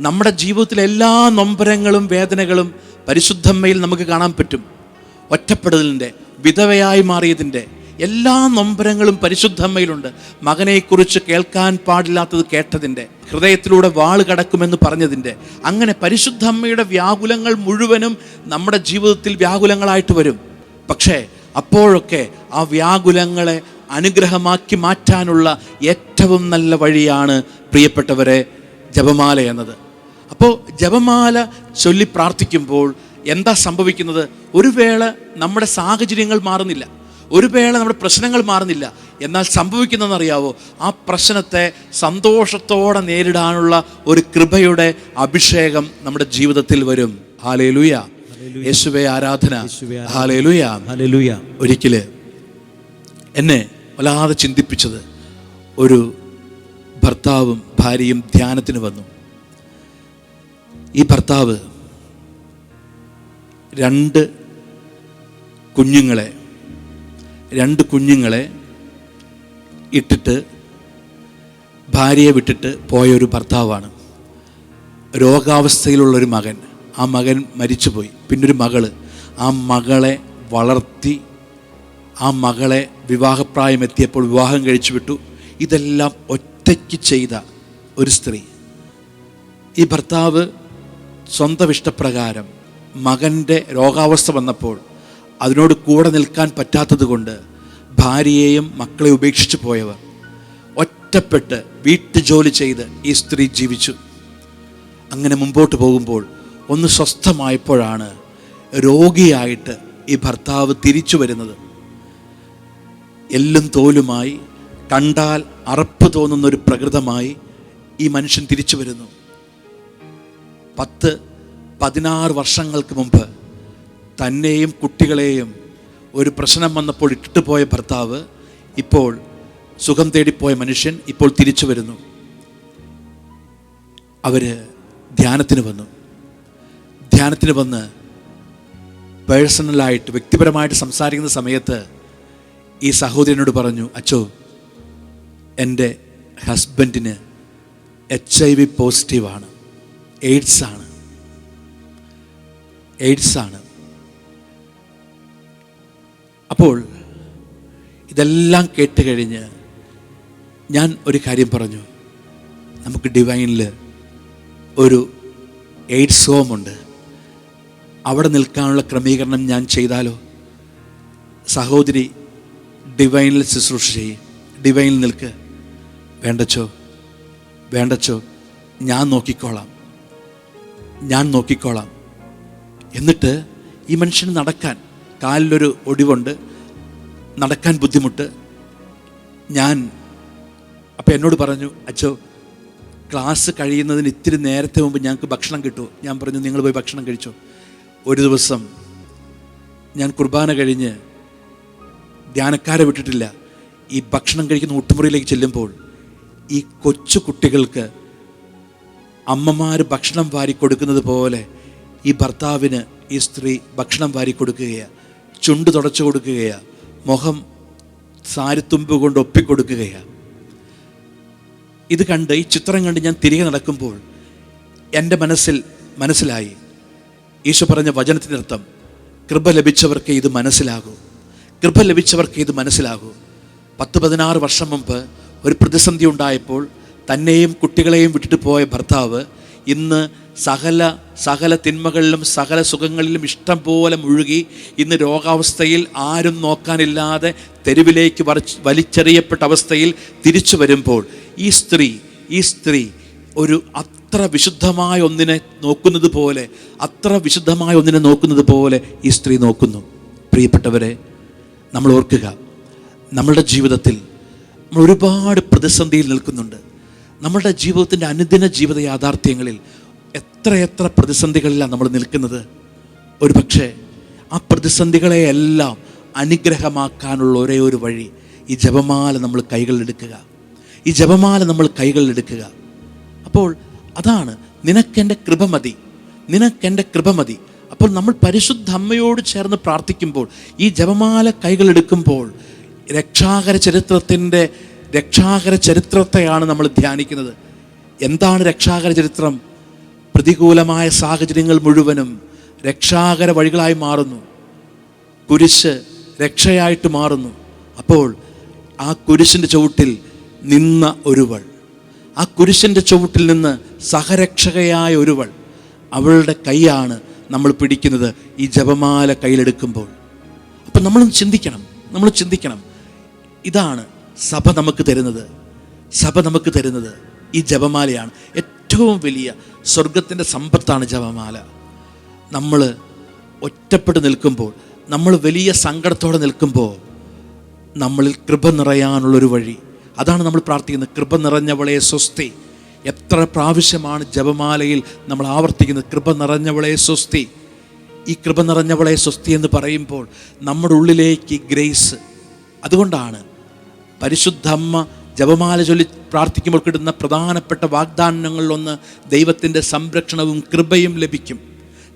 നമ്മുടെ ജീവിതത്തിലെ എല്ലാ നൊമ്പരങ്ങളും വേദനകളും പരിശുദ്ധമ്മയിൽ നമുക്ക് കാണാൻ പറ്റും. ഒറ്റപ്പെടലിന്റെ വിധവയായി മാറിയതിന്റെ എല്ലാ നൊമ്പരങ്ങളും പരിശുദ്ധമ്മയിലുണ്ട്. മകനെക്കുറിച്ച് കേൾക്കാൻ പാടില്ലാത്തത് കേട്ടതിന്റെ ഹൃദയത്തിലൂടെ വാൾ കടക്കുമെന്ന് പറഞ്ഞതിന്റെ അങ്ങനെ പരിശുദ്ധമ്മയുടെ വ്യാകുലങ്ങൾ മുഴുവനും നമ്മുടെ ജീവിതത്തിൽ വ്യാകുലങ്ങളായിട്ട് വരും. പക്ഷേ അപ്പോഴൊക്കെ ആ വ്യാകുലങ്ങളെ അനുഗ്രഹമാക്കി മാറ്റാനുള്ള ഏറ്റവും നല്ല വഴിയാണ് പ്രിയപ്പെട്ടവരെ ജപമാല എന്നത്. അപ്പോൾ ജപമാല ചൊല്ലി പ്രാർത്ഥിക്കുമ്പോൾ എന്താ സംഭവിക്കുന്നത്? ഒരു വേള നമ്മുടെ സാഹചര്യങ്ങൾ മാറുന്നില്ല. ഒരു വേള നമ്മുടെ പ്രശ്നങ്ങൾ മാറുന്നില്ല. എന്നാൽ സംഭവിക്കുന്നതെന്നറിയാവോ ആ പ്രശ്നത്തെ സന്തോഷത്തോടെ നേരിടാനുള്ള ഒരു കൃപയുടെ അഭിഷേകം നമ്മുടെ ജീവിതത്തിൽ വരും. ഹാലേലുയ യേശുവെ ആരാധന. ഹാലേലൂയ ഹാലേലുയ ഒരിക്കൽ എന്നെ വല്ലാതെ ചിന്തിപ്പിച്ചത് ഒരു ഭർത്താവും ഭാര്യയും ധ്യാനത്തിന് വന്നു. ഈ ഭർത്താവ് രണ്ട് കുഞ്ഞുങ്ങളെ രണ്ട് കുഞ്ഞുങ്ങളെ ഇട്ടിട്ട് ഭാര്യയെ വിട്ടിട്ട് പോയൊരു ഭർത്താവാണ്. രോഗാവസ്ഥയിലുള്ളൊരു മകൻ. ആ മകൻ മരിച്ചുപോയി. പിന്നൊരു മകൾ. ആ മകളെ വളർത്തി ആ മകളെ വിവാഹപ്രായം എത്തിയപ്പോൾ വിവാഹം കഴിച്ചു വിട്ടു ഇതെല്ലാം ഒറ്റയ്ക്ക് ചെയ്ത ഒരു സ്ത്രീ. ഈ ഭർത്താവ് സ്വന്തം ഇഷ്ടപ്രകാരം മകന്റെ രോഗാവസ്ഥ വന്നപ്പോൾ അതിനോട് കൂടെ നിൽക്കാൻ പറ്റാത്തതുകൊണ്ട് ഭാര്യയെയും മക്കളെ ഉപേക്ഷിച്ച് പോയവർ ഒറ്റപ്പെട്ട് വീട്ടുജോലി ചെയ്ത് ഈ സ്ത്രീ ജീവിച്ചു. അങ്ങനെ മുമ്പോട്ട് പോകുമ്പോൾ ഒന്ന് സ്വസ്ഥമായപ്പോഴാണ് രോഗിയായിട്ട് ഈ ഭർത്താവ് തിരിച്ചു വരുന്നത്. എല്ലും തോലുമായി കണ്ടാൽ അറപ്പ് തോന്നുന്ന ഒരു പ്രകൃതമായി ഈ മനുഷ്യൻ തിരിച്ചു വരുന്നു. പത്ത് പതിനാറ് വർഷങ്ങൾക്ക് മുമ്പ് തന്നെയും കുട്ടികളെയും ഒരു പ്രശ്നം വന്നപ്പോൾ ഇട്ടിട്ട് പോയ ഭർത്താവ് ഇപ്പോൾ സുഖം തേടിപ്പോയ മനുഷ്യൻ ഇപ്പോൾ തിരിച്ചു വരുന്നു. അവർ ധ്യാനത്തിന് വന്നു. ധ്യാനത്തിന് വന്ന് പേഴ്സണലായിട്ട് വ്യക്തിപരമായിട്ട് സംസാരിക്കുന്ന സമയത്ത് ഈ സഹോദരനോട് പറഞ്ഞു അച്ചോ എന്റെ ഹസ്ബൻഡിന് എച്ച് ഐ വി പോസിറ്റീവാണ്. എയ്ഡ്സ് ആണ്. എയ്ഡ്സ് ആണ്. അപ്പോൾ ഇതെല്ലാം കേട്ട് കഴിഞ്ഞ് ഞാൻ ഒരു കാര്യം പറഞ്ഞു. നമുക്ക് ഡിവൈനിൽ ഒരു എയ്ഡ്സ് ഹോമുണ്ട് അവിടെ നിൽക്കാനുള്ള ക്രമീകരണം ഞാൻ ചെയ്താലോ? സഹോദരി ഡിവൈനിൽ ശുശ്രൂഷ ചെയ്യും. ഡിവൈനിൽ നിൽക്ക്. വേണ്ടച്ചോ? വേണ്ടച്ചോ? ഞാൻ നോക്കിക്കോളാം. ഞാൻ നോക്കിക്കോളാം. എന്നിട്ട് ഈ മനുഷ്യന് നടക്കാൻ കാലിലൊരു ഒടിവുണ്ട് നടക്കാൻ ബുദ്ധിമുട്ട്. ഞാൻ അപ്പം എന്നോട് പറഞ്ഞു അച്ഛോ ക്ലാസ് കഴിയുന്നതിന് ഇത്തിരി നേരത്തെ മുമ്പ് ഞങ്ങൾക്ക് ഭക്ഷണം കിട്ടുമോ ഞാൻ പറഞ്ഞു നിങ്ങൾ പോയി ഭക്ഷണം കഴിച്ചോ. ഒരു ദിവസം ഞാൻ കുർബാന കഴിഞ്ഞ് ധ്യാനക്കാരെ വിട്ടിട്ടില്ല. ഈ ഭക്ഷണം കഴിക്കുന്ന ഊട്ടുമുറിയിലേക്ക് ചെല്ലുമ്പോൾ ഈ കൊച്ചു കുട്ടികൾക്ക് അമ്മമാർ ഭക്ഷണം വാരി കൊടുക്കുന്നത് പോലെ ഈ ഭർത്താവിന് ഈ സ്ത്രീ ഭക്ഷണം വാരി കൊടുക്കുകയാണ് ചുണ്ട് തുടച്ചു കൊടുക്കുകയാണ് മുഖം സാരിത്തുമ്പ് കൊണ്ട് ഒപ്പിക്കൊടുക്കുകയാണ് ഇത് കണ്ട് ഈ ചിത്രം കണ്ട് ഞാൻ തിരികെ നടക്കുമ്പോൾ എന്റെ മനസ്സിൽ മനസ്സിലായി. ഈശോ പറഞ്ഞ വചനത്തിനർത്ഥം കൃപ ലഭിച്ചവർക്ക് ഇത് മനസ്സിലാകൂ. കൃപ ലഭിച്ചവർക്ക് ഇത് മനസ്സിലാകൂ. പത്ത് പതിനാറ് വർഷം മുമ്പ് ഒരു പ്രതിസന്ധി ഉണ്ടായപ്പോൾ തന്നെയും കുട്ടികളെയും വിട്ടിട്ട് പോയ ഭർത്താവ് ഇന്ന് സകല സകല തിന്മകളിലും സകല സുഖങ്ങളിലും ഇഷ്ടം പോലെ മുഴുകി ഇന്ന് രോഗാവസ്ഥയിൽ ആരും നോക്കാനില്ലാതെ തെരുവിലേക്ക് വലിച്ചെറിയപ്പെട്ട അവസ്ഥയിൽ തിരിച്ചു വരുമ്പോൾ ഈ സ്ത്രീ ഈ സ്ത്രീ ഒരു അത്ര വിശുദ്ധമായ ഒന്നിനെ നോക്കുന്നത് പോലെ അത്ര വിശുദ്ധമായ ഒന്നിനെ നോക്കുന്നത് പോലെ ഈ സ്ത്രീ നോക്കുന്നു. പ്രിയപ്പെട്ടവരെ നമ്മൾ ഓർക്കുക നമ്മളുടെ ജീവിതത്തിൽ നമ്മൾ ഒരുപാട് പ്രതിസന്ധിയിൽ നിൽക്കുന്നുണ്ട്. നമ്മളുടെ ജീവിതത്തിന്റെ അനുദിന ജീവിത യാഥാർത്ഥ്യങ്ങളിൽ എത്രയെത്ര പ്രതിസന്ധികളിലാണ് നമ്മൾ നിൽക്കുന്നത്? ഒരു പക്ഷേ ആ പ്രതിസന്ധികളെയെല്ലാം അനുഗ്രഹമാക്കാനുള്ള ഒരേ ഒരു വഴി ഈ ജപമാല നമ്മൾ കൈകളിലെടുക്കുക ഈ ജപമാല നമ്മൾ കൈകളിലെടുക്കുക അപ്പോൾ അതാണ് നിനക്കെന്റെ കൃപ മതി. നിനക്കെന്റെ കൃപ മതി. അപ്പോൾ നമ്മൾ പരിശുദ്ധ അമ്മയോട് ചേർന്ന് പ്രാർത്ഥിക്കുമ്പോൾ ഈ ജപമാല കൈകളെടുക്കുമ്പോൾ രക്ഷാകര ചരിത്രത്തിന്റെ രക്ഷാകര ചരിത്രത്തെയാണ് നമ്മൾ ധ്യാനിക്കുന്നത്. എന്താണ് രക്ഷാകര ചരിത്രം? പ്രതികൂലമായ സാഹചര്യങ്ങൾ മുഴുവനും രക്ഷാകര വഴികളായി മാറുന്നു. കുരിശ് രക്ഷയായിട്ട് മാറുന്നു. അപ്പോൾ ആ കുരിശിന്റെ ചുവട്ടിൽ നിന്ന ഒരുവൾ ആ കുരിശിന്റെ ചുവട്ടിൽ നിന്ന് സഹരക്ഷകയായ ഒരുവൾ അവളുടെ കൈയാണ് നമ്മൾ പിടിക്കുന്നത് ഈ ജപമാല കയ്യിലെടുക്കുമ്പോൾ. അപ്പം നമ്മൾ ചിന്തിക്കണം നമ്മൾ ചിന്തിക്കണം. ഇതാണ് സഭ നമുക്ക് തരുന്നത്. സഭ നമുക്ക് തരുന്നത് ഈ ജപമാലയാണ്. ഏറ്റവും വലിയ സ്വർഗത്തിന്റെ സമ്പത്താണ് ജപമാല. നമ്മൾ ഒറ്റപ്പെട്ട് നിൽക്കുമ്പോൾ നമ്മൾ വലിയ സങ്കടത്തോടെ നിൽക്കുമ്പോൾ നമ്മളിൽ കൃപ നിറയാനുള്ളൊരു വഴി. അതാണ് നമ്മൾ പ്രാർത്ഥിക്കുന്നത്. കൃപ നിറഞ്ഞവളെ സ്വസ്തി. എത്ര പ്രാവശ്യമാണ് ജപമാലയിൽ നമ്മൾ ആവർത്തിക്കുന്നത്? കൃപ നിറഞ്ഞവളെ സ്വസ്തി. ഈ കൃപ നിറഞ്ഞവളെ സ്വസ്തി എന്ന് പറയുമ്പോൾ നമ്മുടെ ഉള്ളിലേക്ക് ഗ്രേസ്. അതുകൊണ്ടാണ് പരിശുദ്ധ അമ്മ ജപമാല ചൊല്ലി പ്രാർത്ഥിക്കുമ്പോൾ കിട്ടുന്ന പ്രധാനപ്പെട്ട വാഗ്ദാനങ്ങളിലൊന്ന് ദൈവത്തിന്റെ സംരക്ഷണവും കൃപയും ലഭിക്കും.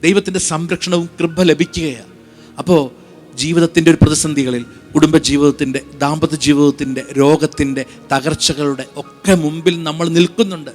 ദൈവത്തിന്റെ സംരക്ഷണവും കൃപ ലഭിക്കുകയാണ്. അപ്പോൾ ജീവിതത്തിന്റെ ഒരു പ്രതിസന്ധികളിൽ കുടുംബജീവിതത്തിന്റെ ദാമ്പത്യ ജീവിതത്തിന്റെ രോഗത്തിന്റെ തകർച്ചകളുടെ ഒക്കെ മുമ്പിൽ നമ്മൾ നിൽക്കുന്നുണ്ട്.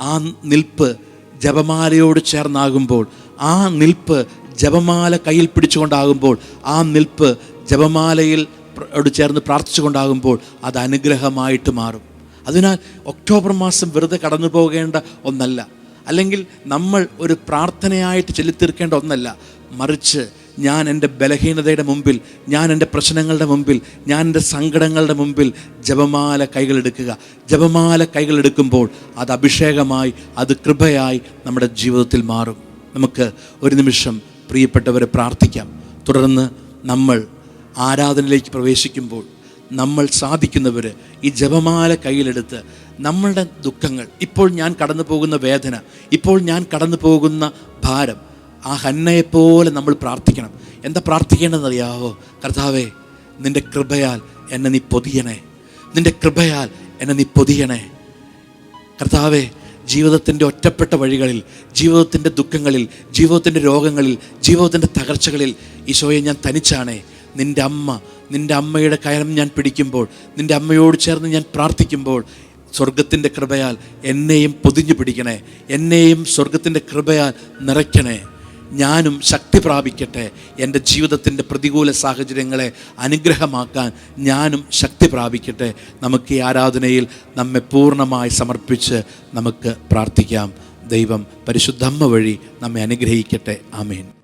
ആ നിൽപ്പ് ജപമാലയോട് ചേർന്നാകുമ്പോൾ ആ നിൽപ്പ് ജപമാല കയ്യിൽ പിടിച്ചുകൊണ്ടാകുമ്പോൾ ആ നിൽപ്പ് ജപമാലയിൽ യോട് ചേർന്ന് പ്രാർത്ഥിച്ചുകൊണ്ടാകുമ്പോൾ അത് അനുഗ്രഹമായിട്ട് മാറും. അതിനാൽ ഒക്ടോബർ മാസം വെറുതെ കടന്നു പോകേണ്ട ഒന്നല്ല. അല്ലെങ്കിൽ നമ്മൾ ഒരു പ്രാർത്ഥനയായിട്ട് ചെലുത്തീർക്കേണ്ട ഒന്നല്ല. മറിച്ച് ഞാൻ എന്റെ ബലഹീനതയുടെ മുമ്പിൽ ഞാൻ എന്റെ പ്രശ്നങ്ങളുടെ മുമ്പിൽ ഞാൻ എന്റെ സങ്കടങ്ങളുടെ മുമ്പിൽ ജപമാല കൈകളെടുക്കുക ജപമാല കൈകളെടുക്കുമ്പോൾ അത് അഭിഷേകമായി അത് കൃപയായി നമ്മുടെ ജീവിതത്തിൽ മാറും. നമുക്ക് ഒരു നിമിഷം പ്രിയപ്പെട്ടവരെ പ്രാർത്ഥിക്കാം. തുടർന്ന് നമ്മൾ ആരാധനയിലേക്ക് പ്രവേശിക്കുമ്പോൾ നമ്മൾ സാധിക്കുന്നവർ ഈ ജപമാല കയ്യിലെടുത്ത് നമ്മളുടെ ദുഃഖങ്ങൾ ഇപ്പോൾ ഞാൻ കടന്നു പോകുന്ന വേദന ഇപ്പോൾ ഞാൻ കടന്നു പോകുന്ന ഭാരം ആ ഹന്നയെപ്പോലെ നമ്മൾ പ്രാർത്ഥിക്കണം. എന്താ പ്രാർത്ഥിക്കേണ്ടതെന്നറിയാവോ? കർത്താവേ നിന്റെ കൃപയാൽ എന്നെ നീ പൊതിയണേ. നിന്റെ കൃപയാൽ എന്നെ നീ പൊതിയണേ. കർത്താവേ ജീവിതത്തിന്റെ ഒറ്റപ്പെട്ട വഴികളിൽ ജീവിതത്തിന്റെ ദുഃഖങ്ങളിൽ ജീവിതത്തിന്റെ രോഗങ്ങളിൽ ജീവിതത്തിന്റെ തകർച്ചകളിൽ ഈശോയെ ഞാൻ തനിച്ചാണേ. നിന്റെ അമ്മ നിന്റെ അമ്മയുടെ കയം ഞാൻ പിടിക്കുമ്പോൾ നിന്റെ അമ്മയോട് ചേർന്ന് ഞാൻ പ്രാർത്ഥിക്കുമ്പോൾ സ്വർഗത്തിന്റെ കൃപയാൽ എന്നെയും പൊതിഞ്ഞു പിടിക്കണേ. എന്നെയും സ്വർഗത്തിന്റെ കൃപയാൽ നിറയ്ക്കണേ. ഞാനും ശക്തി പ്രാപിക്കട്ടെ. എന്റെ ജീവിതത്തിന്റെ പ്രതികൂല സാഹചര്യങ്ങളെ അനുഗ്രഹമാക്കാൻ ഞാനും ശക്തി പ്രാപിക്കട്ടെ. നമുക്ക് ഈ ആരാധനയിൽ നമ്മെ പൂർണമായി സമർപ്പിച്ച് നമുക്ക് പ്രാർത്ഥിക്കാം. ദൈവം പരിശുദ്ധമ്മ വഴി നമ്മെ അനുഗ്രഹിക്കട്ടെ. ആമേൻ.